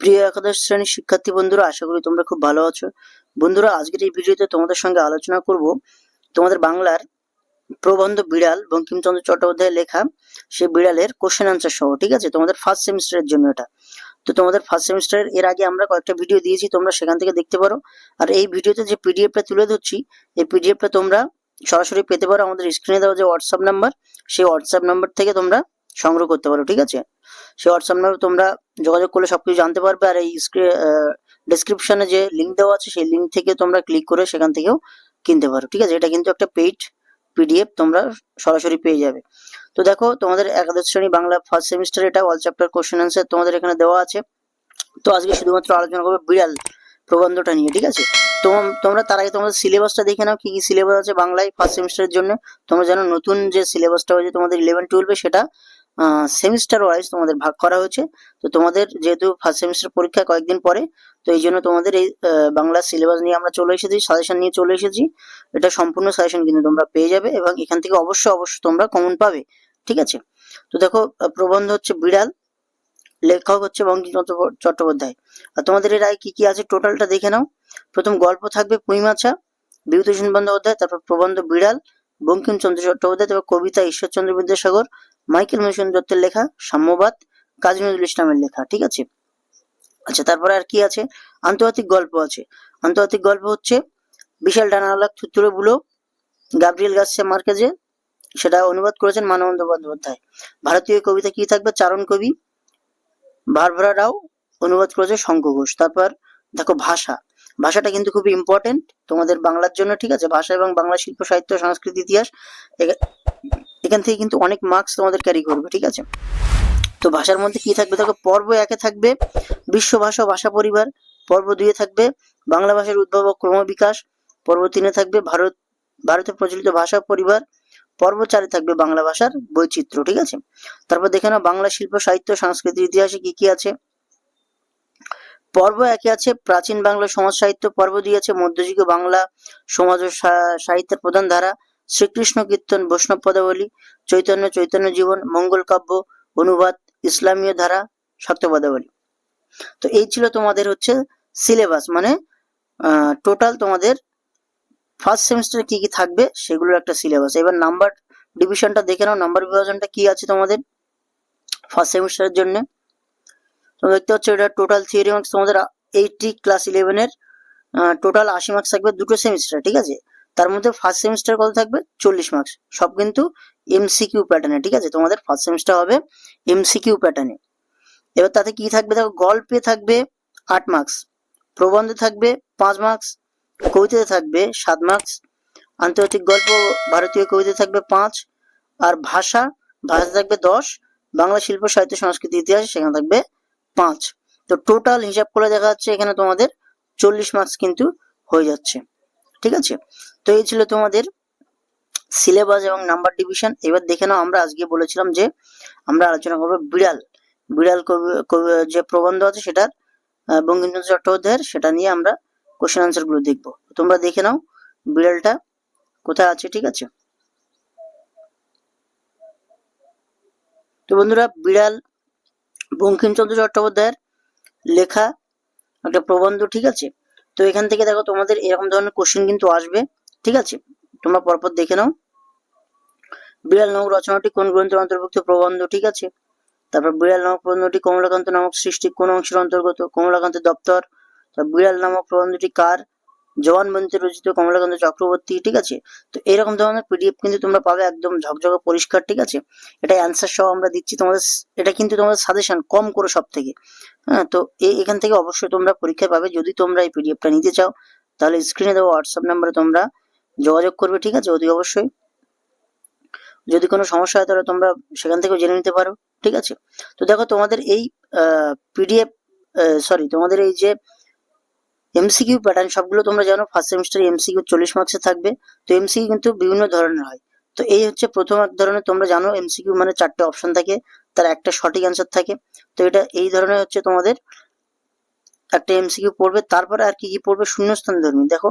প্রিয় একাদশ শ্রেণির শিক্ষার্থী বন্ধুরা, আশা করি তোমরা খুব ভালো আছো। বন্ধুরা, আজকের এই ভিডিওতে তোমাদের সঙ্গে আলোচনা করব তোমাদের বাংলার প্রবন্ধ বিড়াল বঙ্কিমচন্দ্র চট্টোপাধ্যায়ের লেখা সেই বিড়ালের কোশ্চেন আনসার সহ, ঠিক আছে? তোমাদের ফার্স্ট সেমিস্টারের জন্য এটা। তো তোমাদের ফার্স্ট সেমিস্টারের এর আগে আমরা কয়েকটা ভিডিও দিয়েছি, তোমরা সেখান থেকে দেখতে পারো। আর এই ভিডিওতে যে পিডিএফটা তুলে ধরছি, এই পিডিএফটা তোমরা সরাসরি পেতে পারো আমাদের স্ক্রিনে দেওয়া যে হোয়াটসঅ্যাপ নাম্বার সেই হোয়াটসঅ্যাপ নাম্বার থেকে তোমরা সংগ্রহ করতে পারো, ঠিক আছে? সেই হোয়াটসঅ্যাপ নাম্বার তোমরা যোগাযোগ করলে সবকিছু জানতে পারবে। আর এই ডেসক্রিপশনে যে লিঙ্ক দেওয়া আছে, সেই লিঙ্ক থেকে তোমরা ক্লিক করে সেখান থেকেও কিনতে পারো, ঠিক আছে? এটা কিন্তু একটা পেইড পিডিএফ তোমরা সরাসরি পেয়ে যাবে। তো দেখো, তোমাদের একাদশ শ্রেণি বাংলা ফার্স্ট সেমিস্টার এটা অল চ্যাপ্টার কোশ্চেন অ্যান্সার তোমাদের এখানে দেওয়া আছে। তো আজকে শুধুমাত্র আলোচনা করবে বিড়াল প্রবন্ধটা নিয়ে, ঠিক আছে? তোম- তোমরা তার আগে তোমাদের সিলেবাসটা দেখে নাও, কি কি সিলেবাস আছে বাংলায় ফার্স্ট সেমিস্টারের জন্য। তোমরা জানো নতুন যে সিলেবাসটা হয়েছে তোমাদের ইলেভেন টুয়েলভে সেটা সেমিস্টার ওয়াইজ তোমাদের ভাগ করা হয়েছে। তো তোমাদের যেহেতু ফার্স্ট সেমিস্টার পরীক্ষা কয়েকদিন পরে, তো এই জন্য তোমাদের এই বাংলা সিলেবাস নিয়ে আমরা চলে এসেছি সাজেশন নিয়ে চলে এসেছি। এটা সম্পূর্ণ সাজেশন কিন্তু তোমরা পেয়ে যাবে এবং এখান থেকে অবশ্যই অবশ্যই তোমরা কমন পাবে, ঠিক আছে? তো দেখো প্রবন্ধ হচ্ছে বিড়াল, লেখক হচ্ছে বঙ্কিমচন্দ্র চট্টোপাধ্যায়। আর তোমাদের এর আগে কি কি আছে টোটালটা দেখে নাও। প্রথম গল্প থাকবে পুঁইমাছা বিভূতিভূষণ বন্দ্যোপাধ্যায়, তারপর প্রবন্ধ বিড়াল, বঙ্কিমচন্দ্র চট্টোপাধ্যায়, তারপর কবিতা ঈশ্বরচন্দ্র বিদ্যাসাগর মাইকেল মধুসূদন দত্তের লেখা, সাম্যবাদ, কাজী নজরুল ইসলামের লেখা, ঠিক আছে? আচ্ছা তারপরে আর কি আছে? আন্তর্জাতিক গল্প আছে। আন্তর্জাতিক গল্প হচ্ছে বিশাল ডানাওয়ালা থুতুরে বুলো গাব্রিয়েল গার্সিয়া মার্কেজে সেটা অনুবাদ করেছেন মানবন্ত বন্দ্যোপাধ্যায়। ভারতীয় কবিতা কি থাকবে? চারণ কবি বারবারা রাও অনুবাদ করেছে শঙ্খ ঘোষ। তারপর দেখো ভাষা। ভাষাটা কিন্তু খুবই ইম্পর্টেন্ট তোমাদের বাংলার জন্য, ঠিক আছে? ভাষা এবং বাংলা শিল্প, সাহিত্য, সংস্কৃতি, ইতিহাস এখান থেকে কিন্তু অনেক মার্কস তোমাদের ক্যারি করবে, ঠিক আছে? তো ভাষার মধ্যে কি থাকবে? দেখো, পর্ব একে থাকবে বিশ্ব ভাষা ও ভাষা পরিবার, পর্ব দুইয়ে থাকবে বাংলা ভাষার উদ্ভব ও ক্রমবিকাশ পর্ব তিনে থাকবে ভারত, ভারতে প্রচলিত ভাষা পরিবার, পর্ব চারে থাকবে বাংলা ভাষার বৈচিত্র্য, ঠিক আছে? তারপর দেখে নাও, বাংলা শিল্প, সাহিত্য, সংস্কৃতি, ইতিহাসে কি কি আছে? পর্ব একে আছে প্রাচীন বাংলা সমাজ সাহিত্য, পর্ব দুই আছে মধ্যযুগীয় বাংলা সমাজ ও সাহিত্যের প্রধান ধারা শ্রীকৃষ্ণ কীর্তন বৈষ্ণব পদাবলী, চৈতন্য চৈতন্য জীবন, মঙ্গল কাব্য, অনুবাদ, ইসলামীয় ধারা সত্যপদাবলী তো এই ছিল তোমাদের হচ্ছে সিলেবাস মানে টোটাল তোমাদের ফার্স্ট সেমিস্টারে কি কি থাকবে সেগুলোর একটা সিলেবাস এবার নাম্বার ডিভিশনটা দেখে নাও নাম্বার বিভাজনটা কি আছে তোমাদের ফার্স্ট সেমিস্টারের জন্য। তোমরা দেখতে পাচ্ছ এটা টোটাল থিওরি মার্কস তোমাদের এইটটি ক্লাস ইলেভেনের টোটাল আশি মার্কস থাকবে দুটো সেমিস্টার ঠিক আছে? তার মধ্যে ফার্স্ট সেমিস্টার কত থাকবে? চল্লিশ মার্কস সব কিন্তু এমসিকিউ প্যাটার্নে ঠিক আছে? তোমাদের ফার্স্ট সেমিস্টার হবে এমসিকিউ প্যাটার্নে এবার তাতে কি থাকবে? দেখো, গল্পে থাকবে আট মার্কস প্রবন্ধে থাকবে পাঁচ মার্কস কবিতাতে থাকবে সাত মার্কস আন্তর্জাতিক গল্প ভারতীয় কবিতা থাকবে পাঁচ, আর ভাষা ভাষা থাকবে দশ, বাংলা শিল্প, সাহিত্য, সংস্কৃতি, ইতিহাস, সেখানে থাকবে পাঁচ। তো টোটাল হিসাব করে দেখা যাচ্ছে এখানে তোমাদের চল্লিশ মার্কস কিন্তু হয়ে যাচ্ছে। ঠিক আছে? তো এই ছিল তোমাদের সিলেবাস এবং নাম্বার ডিভিশন এবার দেখে নাও আমরা আজকে বলেছিলাম যে আমরা আলোচনা করব বিড়াল। বিড়াল কবি- যে প্রবন্ধ আছে সেটার আহ, বঙ্কিমচন্দ্র চট্টোপাধ্যায়ের সেটা নিয়ে আমরা কোশ্চেন আনসারগুলো দেখব। তোমরা দেখে নাও বিড়ালটা কোথায় আছে ঠিক আছে? তো বন্ধুরা বিড়াল বঙ্কিমচন্দ্র চট্টোপাধ্যায়ের লেখা একটা প্রবন্ধ ঠিক আছে? তো এখান থেকে দেখো তোমাদের এরকম ধরনের কোশ্চেন কিন্তু আসবে, ঠিক আছে? তোমরা পরপর দেখে নাও। বিড়াল নামক রচনাটি কোন গ্রন্থের অন্তর্ভুক্ত প্রবন্ধ, ঠিক আছে? তারপর বিড়াল নামক প্রবন্ধটি কমলাকান্ত নামক সৃষ্টি কোন অংশের অন্তর্গত? কমলাকান্ত দপ্তর। বিড়াল নামক প্রবন্ধটি কার? জবানবন্দিতে রচিত কমলাকান্ত চক্রবর্তী, ঠিক আছে? তো এরকম ধরনের পিডিএফ কিন্তু তোমরা পাবে একদম ঝকঝকে পরিষ্কার, ঠিক আছে? এটা অ্যান্সার সহ আমরা দিচ্ছি তোমাদের, এটা কিন্তু তোমাদের সাজেশন কম করে সব থেকে হ্যাঁ তো এখান থেকে অবশ্যই তোমরা পরীক্ষা পাবে। যদি তোমরা এই পিডিএফটা নিতে চাও, তাহলে স্ক্রিনে দেওয়া হোয়াটসঅ্যাপ নাম্বারে তোমরা যোগাযোগ করবে, ঠিক আছে? অতি অবশ্যই। যদি কোনো সমস্যা হয় তাহলে তোমরা সেখান থেকেও জেনে নিতে পারো, ঠিক আছে? তো দেখো তোমাদের এই পিডিএফ সরি তোমাদের এই যে এমসিকিউ প্যাটার্ন সবগুলো তোমরা জানো ফার্স্ট সেমিস্টার এমসিকিউ চল্লিশ মার্কসে থাকবে। তো এমসিকিউ কিন্তু বিভিন্ন ধরনের হয়। তো এই হচ্ছে প্রথম এক ধরনের, তোমরা জানো এমসিকিউ মানে চারটে অপশন থাকে, তার একটা সঠিক অ্যান্সার থাকে। তো এটা এই ধরনের হচ্ছে তোমাদের একটা এমসিকিউ পড়বে। তারপরে আর কি কি পড়বে? শূন্যস্থান ধর্মী, দেখো।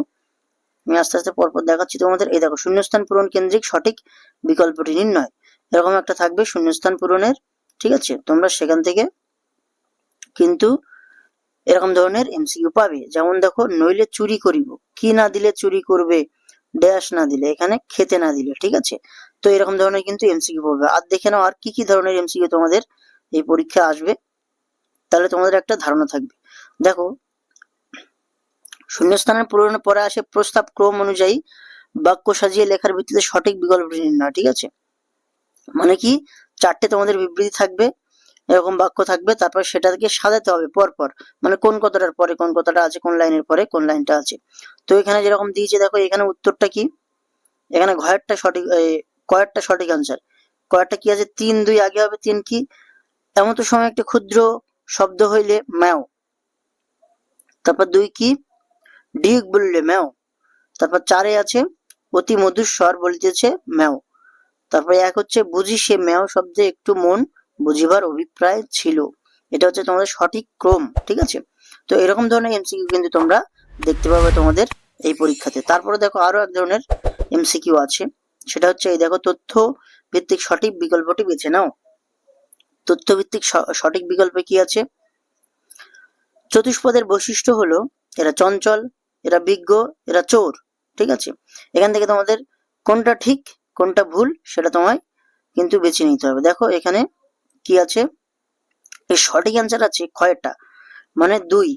আমি আস্তে আস্তে পরপর দেখাচ্ছি তোমাদের। এই দেখো, শূন্যস্থান পূরণ কেন্দ্রিক সঠিক বিকল্পটি নির্ণয়। এরকম একটা থাকবে শূন্যস্থান পূরণের, ঠিক আছে? তোমরা সেখান থেকে কিন্তু এরকম ধরনের এমসিকিউ পাবে। যেমন দেখো, নইলে চুরি করিব। কি না দিলে চুরি করবে? ড্যাশ না দিলে, এখানে খেতে না দিলে, ঠিক আছে? তো এরকম ধরনের কিন্তু এমসিকিউ পড়বে। আর দেখে নাও, আর কি কি ধরনের এমসিকিউ তোমাদের এই পরীক্ষা আসবে? তাহলে তোমাদের একটা ধারণা থাকবে। দেখো, শূন্যস্থানের পূরণের পরে আসে প্রস্তাব ক্রম অনুযায়ী বাক্য সাজিয়ে লেখার ভিত্তিতে সঠিক বিকল্পটি নির্ণয়, ঠিক আছে? মানে কি? চারটে তোমাদের বিবৃতি থাকবে। এরকম বাক্য থাকবে তারপর সেটাকে সাজাতে হবে পর পর মানে কোন কথাটার পরে কোন কথাটা আছে কোন লাইনের পরে কোন লাইনটা আছে। তো এখানে যেরকম দিয়েছে দেখো এখানে উত্তরটা কি? এখানে ঘয়েরটা সঠিক এই, কয়েরটা সঠিক আনসার কয়েরটা কি আছে? তিন দুই আগে হবে তিন কি? এমন তো সময় একটি ক্ষুদ্র শব্দ হইলে ম্যাও। তারপর দুই কি? ডিগ বললে ম্যাও। তারপর চারে আছে অতি মধুর স্বর বলিতেছে ম্যাও। তারপরে এক হচ্ছে বুঝি সে ম্যাও শব্দে একটু মন বুঝিবার অভিপ্রায় ছিল। এটা হচ্ছে তোমাদের সঠিক ক্রম, ঠিক আছে? তো এরকম ধরনের এমসিকিউ কিন্তু তোমরা দেখতে পাবে তোমাদের এই পরীক্ষাতে। তারপরে দেখো আরও এক ধরনের এমসিকিউ আছে। সেটা হচ্ছে এই দেখো তথ্য ভিত্তিক সঠিক বিকল্পটি বেছে নাও। তথ্য ভিত্তিক সঠিক বিকল্পে কি আছে? চতুষ্পদের বৈশিষ্ট্য হলো এরা চঞ্চল, এরা বিজ্ঞ, এরা চোর, ঠিক আছে? এখান থেকে তোমাদের কোনটা ঠিক, কোনটা ভুল, সেটা তোমায় কিন্তু বেছে নিতে হবে। দেখো এখানে কি আছে? এই সঠিক অ্যান্সার আছে কয়টা? মানে দুই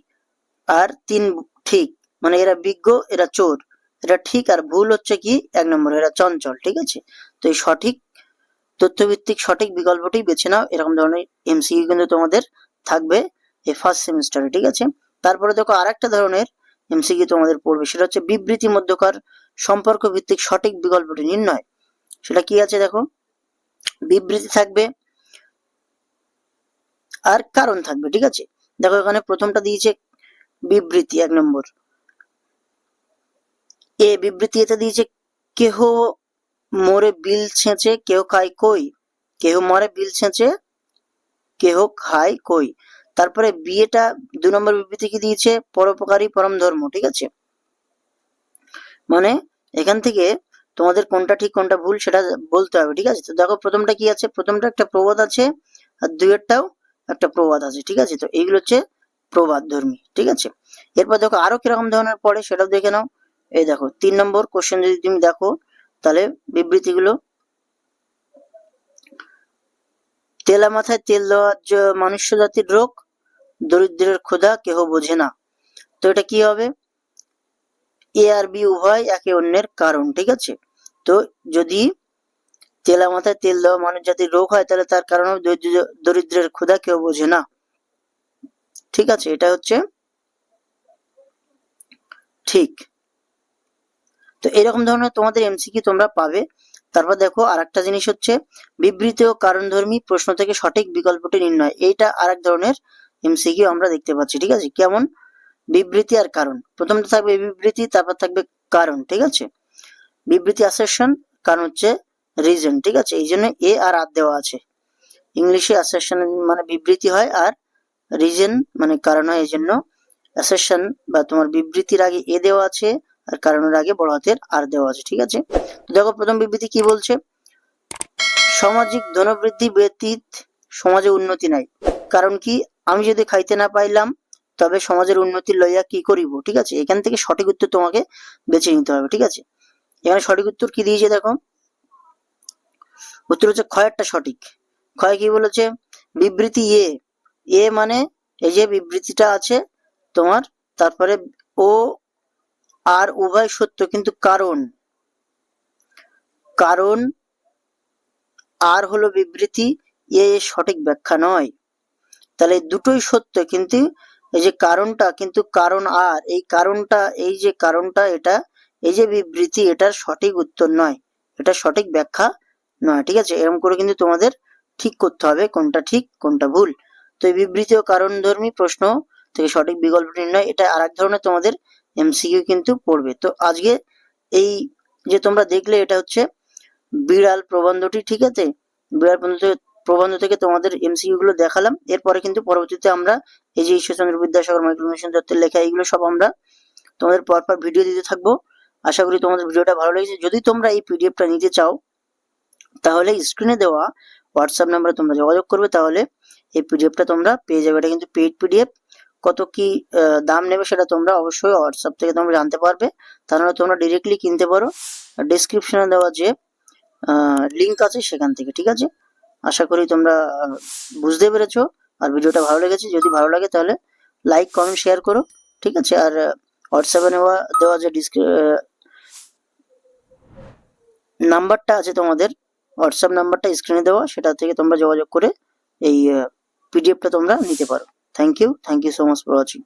আর তিন ঠিক। মানে এরা বিজ্ঞ, এরা চোর। এটা ঠিক আর ভুল হচ্ছে কি? এক নম্বর, এরা চঞ্চল, ঠিক আছে? তো এই সঠিক তথ্যভিত্তিক সঠিক বিকল্পটি বেছে নাও। এরকম ধরনের এমসিকিউ কিন্তু তোমাদের থাকবে এই ফার্স্ট সেমিস্টারে ঠিক আছে? তারপরে দেখো আরেকটা ধরনের এমসিকিউ তোমাদের পড়বে। সেটা হচ্ছে বিবৃতি মধ্যকার সম্পর্ক ভিত্তিক সঠিক বিকল্পটি নির্ণয়। সেটা কি আছে দেখো? বিবৃতি থাকবে আর কারণ থাকবে, ঠিক আছে? দেখো এখানে প্রথমটা দিয়েছে বিবৃতি, এক নম্বর। এ বিবৃতি এতে দিয়েছে, কেহ মরে বিল ছেঁচে কেউ খায় কই? কেহ মরে বিল ছেঁচে, কেহ খায় কই? তারপরে বিয়েটা, দু নম্বর বিবৃতি কি দিয়েছে? পরোপকারী পরম ধর্ম ঠিক আছে? মানে এখান থেকে তোমাদের কোনটা ঠিক, কোনটা ভুল, সেটা বলতে হবে, ঠিক আছে? তো দেখো প্রথমটা কি আছে? প্রথমটা একটা প্রবাদ আছে, আর দুইয়েরটাও একটা প্রবাদ আছে, ঠিক আছে? তো এইগুলো হচ্ছে প্রবাদ ধর্মী ঠিক আছে? এরপর দেখো আরও কীরকম ধরনের পড়ে সেটাও দেখে নাও। এই দেখো, তিন নম্বর কোশ্চেন যদি তুমি দেখো, তাহলে বিবৃতিগুলো। তেলা মাথায় তেল দেওয়া মনুষ্য জাতির রোগ, দরিদ্রের ক্ষুধা, কেহ বোঝে না। তো এটা কি হবে? এ আর বি উভয় একে অন্যের কারণ, ঠিক আছে? তো যদি তেলা মাথায় তেল দেওয়া মানুষ জাতির রোগ হয়, তাহলে তার কারণ দরিদ্রের ক্ষুধা কেউ বোঝে না। ঠিক আছে, এটা হচ্ছে ঠিক। তো এরকম ধরনের তোমাদের এমসিকিউ তোমরা পাবে। তারপর দেখো, আরেকটা জিনিস হচ্ছে, বিবৃতি ও কারণধর্মী প্রশ্ন থেকে সঠিক বিকল্পটি নির্ণয়। এইটা আরেক ধরনের এমসিকিউ আমরা দেখতে পাচ্ছি, ঠিক আছে? কেমন? বিবৃতি আর কারণ। প্রথমটা থাকবে বিবৃতি, তারপর থাকবে কারণ, ঠিক আছে? বিবৃতি অ্যাসেশন কারণ হচ্ছে রিজন ঠিক আছে? এই জন্য এ আর আর দেওয়া আছে। ইংলিশে অ্যাসেশন মানে বিবৃতি হয় আর রিজন মানে কারণ হয়, এই জন্য অ্যাসেশন বা তোমার বিবৃতির আগে এ দেওয়া আছে আর কারণের আগে বড় হাতের আর দেওয়া আছে, ঠিক আছে? দেখো প্রথম বিবৃতি কি বলছে? সামাজিক ধনবৃদ্ধি ব্যতীত সমাজে উন্নতি নাই। কারণ কি? আমি যদি খাইতে না পাইলাম, তবে সমাজের উন্নতি লইয়া কি করিব, ঠিক আছে? এখান থেকে সঠিক উত্তর তোমাকে বেছে নিতে হবে, ঠিক আছে? এখানে সঠিক উত্তর কি দিয়েছে দেখো? উত্তর হচ্ছে ক্ষয়েরটা সঠিক। ক্ষয় কি বলেছে? বিবৃতি এ। এ মানে এই যে বিবৃতিটা আছে তোমার, তারপরে ও আর উভয় সত্য কিন্তু কারণ। কারণ আর হলো বিবৃতি, এ সঠিক ব্যাখ্যা নয়। তাহলে দুটোই সত্য কিন্তু এই যে কারণটা কিন্তু কারণ আর। এই কারণটা, এই যে কারণটা, এটা, এই যে বিবৃতি, এটার সঠিক উত্তর নয়। এটা সঠিক ব্যাখ্যা নয় ঠিক আছে? এরকম করে কিন্তু তোমাদের ঠিক করতে হবে কোনটা ঠিক, কোনটা ভুল। তো এই বিবৃতি ও কারণধর্মী প্রশ্ন থেকে সঠিক বিকল্প নির্ণয় এটা আর এক ধরনের তোমাদের এমসিকিউ কিন্তু পড়বে। তো আজকে এই যে তোমরা দেখলে, এটা হচ্ছে বিড়াল প্রবন্ধটি, ঠিক আছে? বিড়াল প্রবন্ধ প্রবন্ধ থেকে তোমাদের এমসিকিউ গুলো দেখালাম। এরপরে কিন্তু পরবর্তীতে আমরা এই যে ঈশ্বরচন্দ্র বিদ্যাসাগর মাইক্রোমিশন দত্তের লেখা, এইগুলো সব আমরা তোমাদের পরপর ভিডিও দিতে থাকব। আশা করি তোমাদের ভিডিওটা ভালো লেগেছে। যদি তোমরা এই পিডিএফটা নিতে চাও তাহলে স্ক্রিনে দেওয়া হোয়াটসঅ্যাপ নাম্বারে তোমরা যোগাযোগ করবে, তাহলে এই পিডিএফটা তোমরা পেয়ে যাবে। এটা কিন্তু পেইড পিডিএফ কত কি দাম নেবে সেটা তোমরা অবশ্যই হোয়াটসঅ্যাপ থেকে তোমরা জানতে পারবে। তাহলে তোমরা ডিরেক্টলি কিনতে পারো। ডিসক্রিপশনে দেওয়া যে লিঙ্ক আছে সেখান থেকে, ঠিক আছে? আশা করি তোমরা বুঝতে পেরেছ। আর ভিডিওটা ভালো লেগেছে, যদি ভালো লাগে তাহলে লাইক কমেন্ট শেয়ার করো, ঠিক আছে? আর হোয়াটসঅ্যাপে নেওয়া, দেওয়া যে নাম্বারটা আছে তোমাদের হোয়াটসঅ্যাপ নাম্বারটা স্ক্রিনে দেওয়া, সেটা থেকে তোমরা যোগাযোগ করে এই পিডিএফটা তোমরা নিতে পারো। Thank you thank you so much for watching